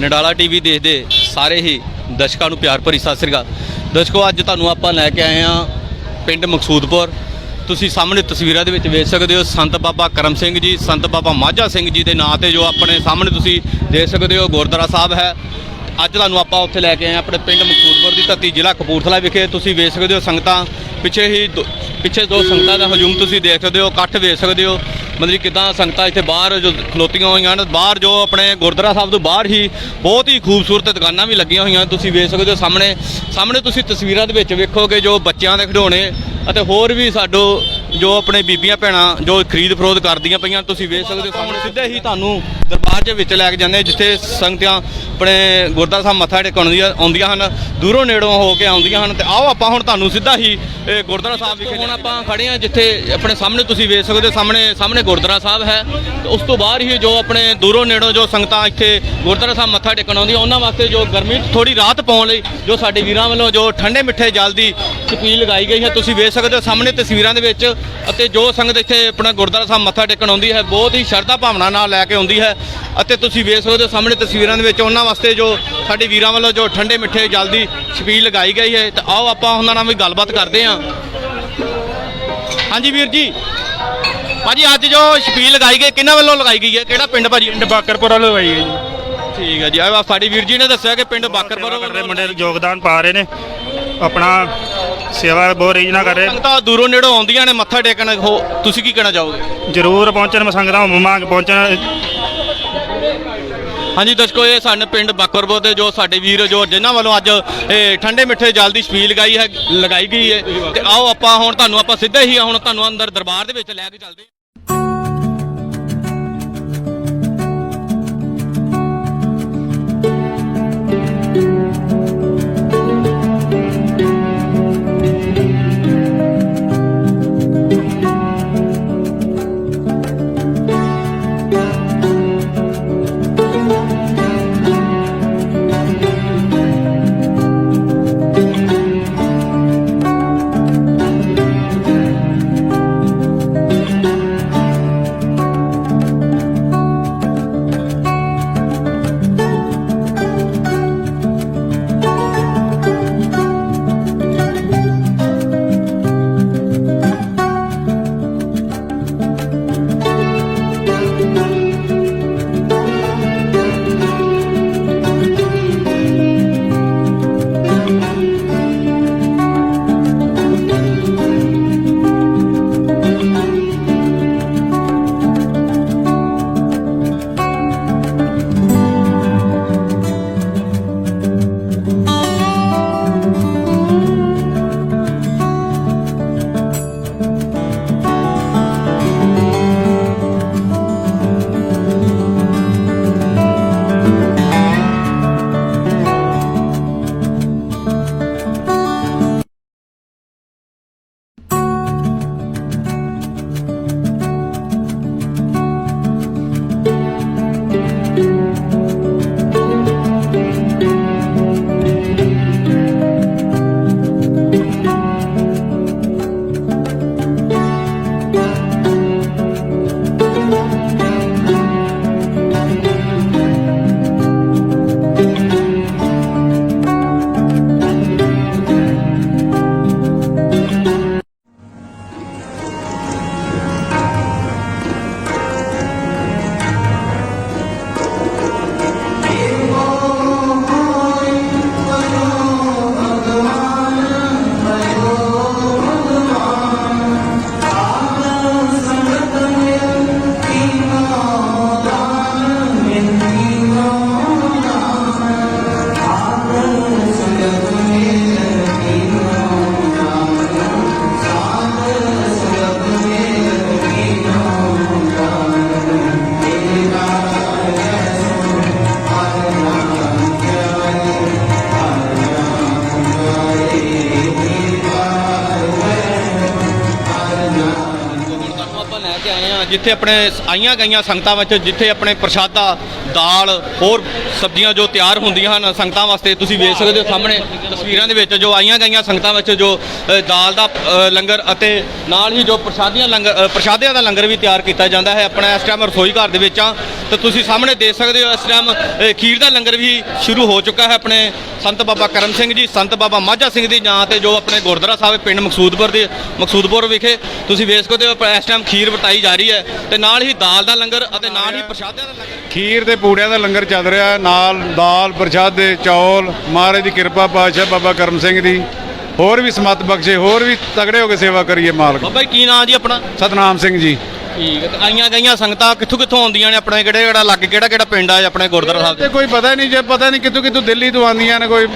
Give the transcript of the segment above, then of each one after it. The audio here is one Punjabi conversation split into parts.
ਨਡਾਲਾ ਟੀਵੀ ਦੇਖਦੇ ਸਾਰੇ ਹੀ ਦਰਸ਼ਕਾਂ ਨੂੰ ਪਿਆਰ ਭਰੀ ਸਤਿ ਸ੍ਰੀ ਅਕਾਲ। ਦਰਸ਼ਕੋ, ਅੱਜ ਤੁਹਾਨੂੰ ਆਪਾਂ ਲੈ ਕੇ ਆਏ ਹਾਂ ਪਿੰਡ ਮਕਸੂਦਪੁਰ। ਤੁਸੀਂ ਸਾਹਮਣੇ ਤਸਵੀਰਾਂ ਦੇ ਵਿੱਚ ਵੇਖ ਸਕਦੇ ਹੋ ਸੰਤ ਬਾਬਾ ਕਰਮ ਸਿੰਘ ਜੀ, ਸੰਤ ਬਾਬਾ ਮਾਝਾ ਸਿੰਘ ਜੀ ਦੇ ਨਾਂ ਤੇ ਜੋ ਆਪਣੇ ਸਾਹਮਣੇ ਤੁਸੀਂ ਦੇਖ ਸਕਦੇ ਹੋ, ਗੁਰਦੁਆਰਾ ਸਾਹਿਬ ਹੈ। ਅੱਜ ਤੁਹਾਨੂੰ ਆਪਾਂ ਉੱਥੇ ਲੈ ਕੇ ਆਏ ਹਾਂ ਆਪਣੇ ਪਿੰਡ ਮਕਸੂਦਪੁਰ ਦੀ ਧਰਤੀ, ਜ਼ਿਲ੍ਹਾ ਕਪੂਰਥਲਾ ਵਿਖੇ। ਤੁਸੀਂ ਵੇਖ ਸਕਦੇ ਹੋ ਸੰਗਤਾਂ, ਪਿੱਛੇ ਹੀ ਦੋ- ਪਿੱਛੇ ਦੋ ਸੰਗਤਾਂ ਦਾ ਹਜੂਮ ਤੁਸੀਂ ਦੇਖ ਸਕਦੇ ਹੋ, ਇਕੱਠ ਵੇਖ ਸਕਦੇ ਹੋ। ਮਤਲਬ ਕਿ ਕਿਦਾਂ ਸੰਗਤਾਂ ਇੱਥੇ ਬਾਹਰ ਜੋ ਖਲੋਤੀਆਂ ਹੋਈਆਂ ਹਨ, ਬਾਹਰ ਜੋ ਆਪਣੇ ਗੁਰਦੁਆਰਾ ਸਾਹਿਬ ਤੋਂ ਬਾਹਰ ਹੀ ਬਹੁਤ ਹੀ ਖੂਬਸੂਰਤ ਦੁਕਾਨਾਂ ਵੀ ਲੱਗੀਆਂ ਹੋਈਆਂ ਤੁਸੀਂ ਵੇਖ ਸਕਦੇ ਹੋ ਸਾਹਮਣੇ ਸਾਹਮਣੇ ਤੁਸੀਂ ਤਸਵੀਰਾਂ ਦੇ ਵਿੱਚ ਵੇਖੋਗੇ ਜੋ ਬੱਚਿਆਂ ਦੇ ਖਿਡੌਣੇ ਅਤੇ ਹੋਰ ਵੀ ਸਾਡੋ ਜੋ ਆਪਣੇ ਬੀਬੀਆਂ, ਭੈਣਾਂ ਜੋ ਖਰੀਦ ਫਰੋਦ ਕਰਦੀਆਂ ਪਈਆਂ, ਤੁਸੀਂ ਵੇਖ ਸਕਦੇ ਹੋ ਸਾਹਮਣੇ ਸਿੱਧੇ ਹੀ ਤੁਹਾਨੂੰ ਦਰਬਾਰ ਦੇ ਵਿੱਚ ਲੈ ਕੇ ਜਾਂਦੇ ਜਿੱਥੇ ਸੰਗਤਾਂ ਆਪਣੇ ਗੁਰਦੁਆਰਾ ਸਾਹਿਬ ਮੱਥਾ ਟੇਕਣ ਆਉਂਦੀਆਂ ਆਉਂਦੀਆਂ ਹਨ ਦੂਰੋਂ ਨੇੜੋਂ ਹੋ ਕੇ ਆਉਂਦੀਆਂ ਹਨ ਤੇ ਆਓ ਆਪਾਂ ਹੁਣ ਤੁਹਾਨੂੰ ਸਿੱਧਾ ਹੀ ਇਹ ਗੁਰਦੁਆਰਾ ਸਾਹਿਬ ਵਿਖੇ ਹੁਣ ਆਪਾਂ ਖੜੇ ਹਾਂ ਜਿੱਥੇ ਆਪਣੇ ਸਾਹਮਣੇ ਤੁਸੀਂ ਵੇਖ ਸਕਦੇ ਹੋ ਸਾਹਮਣੇ ਸਾਹਮਣੇ ਗੁਰਦੁਆਰਾ ਸਾਹਿਬ ਹੈ। ਤੇ ਉਸ ਤੋਂ ਬਾਹਰ ਹੀ ਜੋ ਆਪਣੇ ਦੂਰੋਂ ਨੇੜੋਂ ਜੋ ਸੰਗਤਾਂ ਇੱਥੇ ਗੁਰਦੁਆਰਾ ਸਾਹਿਬ ਮੱਥਾ ਟੇਕਣ ਆਉਂਦੀਆਂ ਉਹਨਾਂ ਵਾਸਤੇ ਜੋ ਗਰਮੀ ਥੋੜੀ ਰਾਹਤ ਪਾਉਣ ਲਈ ਜੋ ਸਾਡੇ ਵੀਰਾਂ ਵੱਲੋਂ ਜੋ ਠੰਡੇ ਮਿੱਠੇ ਜਲ ਦੀ ਛਪੀਲ ਲਗਾਈ ਗਈ ਹੈ ਤੁਸੀਂ ਵੇਖ ਸਕਦੇ ਹੋ ਸਾਹਮਣੇ ਤਸਵੀਰਾਂ ਦੇ ਵਿੱਚ ਅਤੇ ਜੋ ਸੰਗਤ ਇੱਥੇ ਆਪਣਾ ਗੁਰਦੁਆਰਾ ਸਾਹਿਬ ਮੱਥਾ ਟੇਕਣ ਆਉਂਦੀ ਹੈ ਬਹੁਤ ਹੀ ਸ਼ਰਧਾ ਭਾਵਨਾ ਨਾਲ ਲੈ ਕੇ ਆਉਂਦੀ ਹੈ। ਅਤੇ ਤੁਸੀਂ ਵੇਖ ਸਕਦੇ ਹੋ ਸਾਹਮਣੇ ਤਸਵੀਰਾਂ ਦੇ ਵਿੱਚ ਉਹਨਾਂ ਵਾਸਤੇ ਜੋ ਸਾਡੇ ਵੀਰਾਂ ਵੱਲੋਂ ਜੋ ਠੰਡੇ ਮਿੱਠੇ ਜਲ ਦੀ ਛਪੀਲ ਲਗਾਈ ਗਈ ਹੈ। ਤਾਂ ਆਓ ਆਪਾਂ ਉਹਨਾਂ ਨਾਲ ਵੀ ਗੱਲਬਾਤ ਕਰਦੇ ਹਾਂ। ਹਾਂਜੀ ਵੀਰ ਜੀ। ਭਾਜੀ ਅੱਜ ਜੋ ਛਪੀਲ ਲਗਾਈ ਗਈ ਕਿਹਨਾਂ ਵੱਲੋਂ ਲਗਾਈ ਗਈ ਹੈ? ਕਿਹੜਾ ਪਿੰਡ ਭਾਜੀ? ਪਿੰਡ ਬਾਕਰਪੁਰ ਵਾਲੇ ਲਵਾਈ ਹੈ ਜੀ। ਠੀਕ ਹੈ ਜੀ। ਆ ਸਾਡੇ ਵੀਰ ਜੀ ਨੇ ਦੱਸਿਆ ਕਿ ਪਿੰਡ ਬਾਕਰਪੁਰ ਬਾਕਰਪੁਰ ਕਰ ਰਹੇ ਮੁੰਡੇ ਯੋਗਦਾਨ ਪਾ ਰਹੇ ਨੇ। ਆਪਣਾ ਸੇਵਾ ਬਹੁਤ ਰੀਝ ਨਾਲ ਕਰ ਰਹੇ। ਸੰਗਤਾਂ ਦੂਰੋਂ ਨੇੜੋਂ ਆਉਂਦੀਆਂ ਨੇ ਮੱਥਾ ਟੇਕਣ ਹੋ ਤੁਸੀਂ ਕੀ ਕਹਿਣਾ ਚਾਹੋਗੇ? ਜਰੂਰ ਪਹੁੰਚਣ ਸੰਗਤਾਂ ਮੰਗ ਪਹੁੰਚਣ। ਹਾਂਜੀ ਦਰਸ਼ਕੋ ਇਹ ਸਾਡੇ ਪਿੰਡ ਬਾਕਰਪੁਰ ਦੇ ਜੋ ਸਾਡੇ ਵੀਰ ਜੋ ਜਿਨ੍ਹਾਂ ਵੱਲੋਂ ਅੱਜ ਇਹ ਠੰਡੇ ਮਿੱਠੇ ਜਲ ਦੀ ਛਪੀਲ ਲਗਾਈ ਹੈ ਲਗਾਈ ਗਈ ਹੈ। ਤੇ ਆਓ ਆਪਾਂ ਹੁਣ ਤੁਹਾਨੂੰ ਆਪਾਂ ਸਿੱਧੇ ਹੀ ਹੁਣ ਤੁਹਾਨੂੰ ਅੰਦਰ ਦਰਬਾਰ ਦੇ ਵਿੱਚ ਲੈ ਕੇ ਚੱਲਦੇ ਹਾਂ। ਕੇ ਆਏ ਆ ਜਿੱਥੇ ਆਪਣੇ ਆਈਆਂ ਗਈਆਂ ਸੰਗਤਾਂ ਵਿੱਚ, ਜਿੱਥੇ ਆਪਣੇ ਪ੍ਰਸ਼ਾਦਾ, ਦਾਲ, ਹੋਰ ਸਬਜ਼ੀਆਂ ਜੋ ਤਿਆਰ ਹੁੰਦੀਆਂ ਹਨ, ਸੰਗਤਾਂ ਵਾਸਤੇ ਤੁਸੀਂ ਵੇਖ ਸਕਦੇ ਹੋ ਸਾਹਮਣੇ ਤਸਵੀਰਾਂ ਦੇ ਵਿੱਚ, ਜੋ ਆਈਆਂ ਗਈਆਂ ਸੰਗਤਾਂ ਵਿੱਚ ਜੋ ਦਾਲ ਦਾ ਲੰਗਰ ਅਤੇ ਨਾਲ ਹੀ ਜੋ ਪ੍ਰਸ਼ਾਦੀਆਂ ਲੰਗਰ ਪ੍ਰਸ਼ਾਦਿਆਂ ਦਾ ਲੰਗਰ ਵੀ ਤਿਆਰ ਕੀਤਾ ਜਾਂਦਾ ਹੈ। ਆਪਣਾ ਇਸ ਟਾਈਮ ਰਸੋਈ ਘਰ ਦੇ ਵਿੱਚ ਆ ਤੇ ਤੁਸੀਂ ਸਾਹਮਣੇ ਦੇਖ ਸਕਦੇ ਹੋ ਇਸ ਟਾਈਮ ਖੀਰ ਦਾ ਲੰਗਰ ਵੀ ਸ਼ੁਰੂ ਹੋ ਚੁੱਕਾ ਹੈ ਆਪਣੇ ਸੰਤ ਬਾਬਾ ਕਰਮ ਸਿੰਘ ਜੀ ਸੰਤ ਬਾਬਾ ਮਾਝਾ ਸਿੰਘ ਦੀ ਨਾਂ ਤੇ ਜੋ ਆਪਣੇ ਗੁਰਦੁਆਰਾ ਸਾਹਿਬ ਪਿੰਡ ਮਕਸੂਦਪੁਰ ਦੇ ਮਕਸੂਦਪੁਰ ਵਿਖੇ ਤੁਸੀਂ ਵੇਖ ਸਕਦੇ ਹੋ ਇਸ ਟਾਈਮ ਖੀਰ ਵਰਤਾਈ ਜਾ ਰਹੀ ਹੈ ਤੇ ਨਾਲ ਹੀ ਦਾਲ ਦਾ ਲੰਗਰ ਅਤੇ ਨਾਲ ਹੀ ਪ੍ਰਸ਼ਾਦਿਆਂ ਦਾ ਲੰਗਰ। ਖੀਰ ਤੇ ਪੂੜਿਆਂ ਦਾ ਲੰਗਰ ਚੱਲ ਰਿਹਾ ਨਾਲ ਦਾਲ ਪ੍ਰਸ਼ਾਦੇ ਚੌਲ ਮਹਾਰਾਜ ਦੀ ਕਿਰਪਾ ਪਾਤਸ਼ਾਹ ਬਾਬਾ ਕਰਮ ਸਿੰਘ ਦੀ। ਹੋਰ ਵੀ ਸਮਤ ਬਖਸ਼ੇ ਹੋਰ ਵੀ ਤਗੜੇ ਹੋ ਕੇ ਸੇਵਾ ਕਰੀਏ ਮਾਲਕ। ਬਾਬਾ ਜੀ ਕੀ ਨਾਂ ਜੀ ਆਪਣਾ? ਸਤਨਾਮ ਸਿੰਘ ਜੀ। ਠੀਕ ਹੈ। ਤੇ ਆਈਆਂ ਗਈਆਂ ਸੰਗਤਾਂ ਕਿੱਥੋਂ ਕਿੱਥੋਂ ਆਉਂਦੀਆਂ ਨੇ ਆਪਣੇ? ਕਿਹੜੇ ਕਿਹੜਾ ਲੱਗ ਕਿਹੜਾ ਕਿਹੜਾ ਪਿੰਡ ਆ ਆਪਣੇ ਗੁਰਦੁਆਰਾ ਸਾਹਿਬ ਤੇ ਦੇ? ਕੋਈ ਪਤਾ ਨਹੀਂ ਜੇ ਪਤਾ ਨਹੀਂ ਕਿੱਥੋਂ ਕਿੱਥੋਂ ਦਿੱਲੀ ਤੋਂ ਆਉਂਦੀਆਂ ਨੇ ਕੋਈ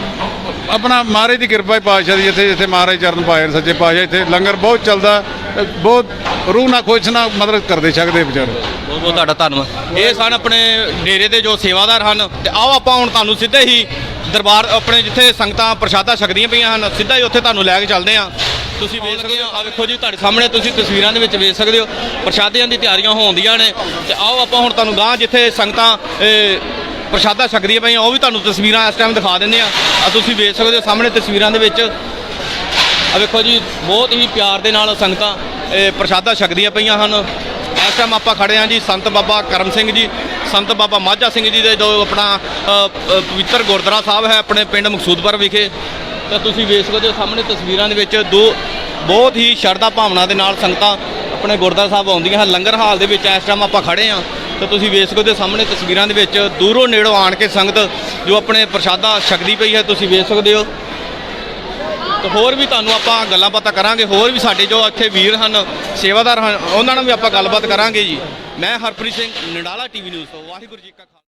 ਆਪਣਾ ਮਹਾਰਾਜ ਦੀ ਕਿਰਪਾ ਹੀ ਪਾਤਸ਼ਾਹ ਦੀ ਜਿੱਥੇ ਜਿੱਥੇ ਮਹਾਰਾਜ ਚਰਨ ਪਾਏ ਨੇ ਸੱਚੇ ਪਾਤਸ਼ਾਹ ਇੱਥੇ ਲੰਗਰ ਬਹੁਤ ਚੱਲਦਾ ਤੇ ਬਹੁਤ ਰੂਹ ਨਾਲ ਖੁਸ਼ ਨਾਲ ਮਦਦ ਕਰਦੇ ਸਕਦੇ ਵਿਚਾਰੇ। ਬਹੁਤ ਬਹੁਤ ਤੁਹਾਡਾ ਧੰਨਵਾਦ। ਇਹ ਸਨ ਆਪਣੇ ਡੇਰੇ ਦੇ ਜੋ ਸੇਵਾਦਾਰ ਹਨ ਤੇ ਆਓ ਆਪਾਂ ਹੁਣ ਤੁਹਾਨੂੰ ਸਿੱਧੇ ਹੀ ਦਰਬਾਰ ਆਪਣੇ ਜਿੱਥੇ ਸੰਗਤਾਂ ਪ੍ਰਸ਼ਾਦਾ ਛਕਦੀਆਂ ਪਈਆਂ ਹਨ ਸਿੱਧਾ ਹੀ ਉੱਥੇ ਤੁਹਾਨੂੰ ਲੈ ਕੇ ਚੱਲਦੇ ਆ ਤੁਸੀਂ ਵੇਖ ਸਕਦੇ ਹੋ। ਆ ਵੇਖੋ ਜੀ ਤੁਹਾਡੇ ਸਾਹਮਣੇ ਤੁਸੀਂ ਤਸਵੀਰਾਂ ਦੇ ਵਿੱਚ ਵੇਖ ਸਕਦੇ ਹੋ। ਪ੍ਰਸ਼ਾਦਿਆਂ ਦੀ ਤਿਆਰੀਆਂ ਹੋਣਦੀਆਂ ਨੇ। ਤੇ ਆਓ ਆਪਾਂ ਹੁਣ ਤੁਹਾਨੂੰ ਗਾਂ ਜਿੱਥੇ ਸੰਗਤਾਂ ਇਹ, ਪ੍ਰਸ਼ਾਦਾ ਛਕਦੀਆਂ ਪਈਆਂ ਉਹ ਵੀ ਤੁਹਾਨੂੰ ਤਸਵੀਰਾਂ ਇਸ ਟਾਈਮ ਦਿਖਾ ਦਿੰਦੇ ਆ ਆ ਤੁਸੀਂ ਵੇਖ ਸਕਦੇ ਹੋ ਸਾਹਮਣੇ ਤਸਵੀਰਾਂ ਦੇ ਵਿੱਚ। ਆ ਵੇਖੋ ਜੀ ਬਹੁਤ ਹੀ ਪਿਆਰ ਦੇ ਨਾਲ ਸੰਗਤਾਂ ਇਹ ਪ੍ਰਸ਼ਾਦਾ ਛਕਦੀਆਂ ਪਈਆਂ ਹਨ। ਇਸ ਟਾਈਮ ਆਪਾਂ ਖੜੇ ਹਾਂ ਜੀ ਸੰਤ ਬਾਬਾ ਕਰਮ ਸਿੰਘ ਜੀ ਸੰਤ ਬਾਬਾ ਮਾਝਾ ਸਿੰਘ ਜੀ ਦੇ ਜੋ ਆਪਣਾ ਪਵਿੱਤਰ ਗੁਰਦੁਆਰਾ ਸਾਹਿਬ ਹੈ ਆਪਣੇ ਪਿੰਡ ਮਕਸੂਦਪੁਰ ਵਿਖੇ। ਤਾਂ ਤੁਸੀਂ ਵੇਖ ਸਕਦੇ ਹੋ ਸਾਹਮਣੇ ਤਸਵੀਰਾਂ ਦੇ ਵਿੱਚ ਦੋ ਬਹੁਤ ਹੀ ਸ਼ਰਧਾ ਭਾਵਨਾ ਦੇ ਨਾਲ ਸੰਗਤਾਂ ਆਪਣੇ ਗੁਰਦੁਆਰਾ ਸਾਹਿਬ ਆਉਂਦੀਆਂ ਹਨ। ਲੰਗਰ ਹਾਲ ਦੇ ਵਿੱਚ ਇਸ ਟਾਈਮ ਆਪਾਂ ਖੜੇ ਹਾਂ। ਤਾਂ ਤੁਸੀਂ ਵੇਖ ਸਕਦੇ ਹੋ ਸਾਹਮਣੇ ਤਸਵੀਰਾਂ ਦੇ ਵਿੱਚ ਦੂਰੋਂ ਨੇੜੋਂ ਆਣ ਕੇ ਸੰਗਤ ਜੋ ਆਪਣੇ ਪ੍ਰਸ਼ਾਦਾ ਛਕਦੀ ਪਈ ਹੈ, ਤੁਸੀਂ ਵੇਖ ਸਕਦੇ ਹੋ। ਤੇ ਹੋਰ ਵੀ ਤੁਹਾਨੂੰ ਆਪਾਂ ਗੱਲਾਂ ਬਾਤਾਂ ਕਰਾਂਗੇ। ਹੋਰ ਵੀ ਸਾਡੇ ਜੋ ਇੱਥੇ ਵੀਰ ਹਨ, ਸੇਵਾਦਾਰ ਹਨ, ਉਹਨਾਂ ਨਾਲ ਵੀ ਆਪਾਂ ਗੱਲਬਾਤ ਕਰਾਂਗੇ ਜੀ। ਮੈਂ ਹਰਪ੍ਰੀਤ ਸਿੰਘ, ਨਡਾਲਾ ਟੀਵੀ ਨਿਊਜ਼ ਤੋਂ। ਵਾਹਿਗੁਰੂ ਜੀ ਕਾ